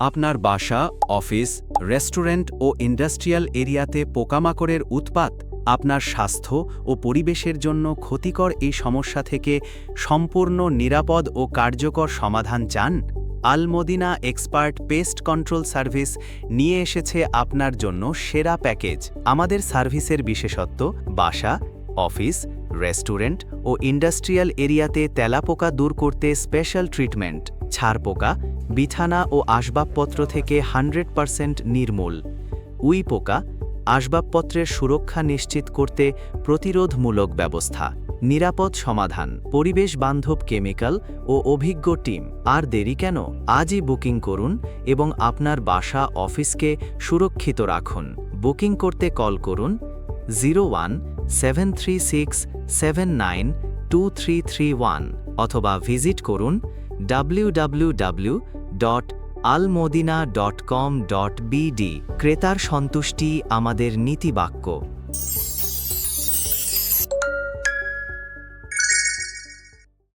আপনার বাসা, office, restaurant ও industrial এরিয়াতে পোকামাকড়ের উৎপাত আপনার স্বাস্থ্য ও পরিবেশের জন্য ক্ষতিকর এই সমস্যা থেকে সম্পূর্ণ নিরাপদ ও কার্যকর সমাধান চান? Almadina expert pest control service নিয়ে এসেছে আপনার জন্য সেরা প্যাকেজ। আমাদের সার্ভিসের বিশেষত্ব, বাসা, অফিস, রেস্টুরেন্ট ও ইন্ডাস্ট্রিয়াল এরিয়াতে তেলাপোকা দূর করতে স্পেশাল ট্রিটমেন্ট। ছাড় পোকা বিছানা ও আসবাবপত্র থেকে হান্ড্রেড পারসেন্ট নির্মূল। উই পোকা আসবাবপত্রের সুরক্ষা নিশ্চিত করতে প্রতিরোধমূলক ব্যবস্থা। নিরাপদ সমাধান। পরিবেশ বান্ধব কেমিক্যাল ও অভিজ্ঞ টিম। আর দেরি কেন? আজই বুকিং করুন এবং আপনার বাসা, অফিসকে সুরক্ষিত রাখুন। বুকিং করতে কল করুন zero one seven three six seven nine two one অথবা ভিজিট করুন W dot Almadina dot com dot BD ক্রেতার সন্তুষ্টি আমাদের নীতিবাক্য।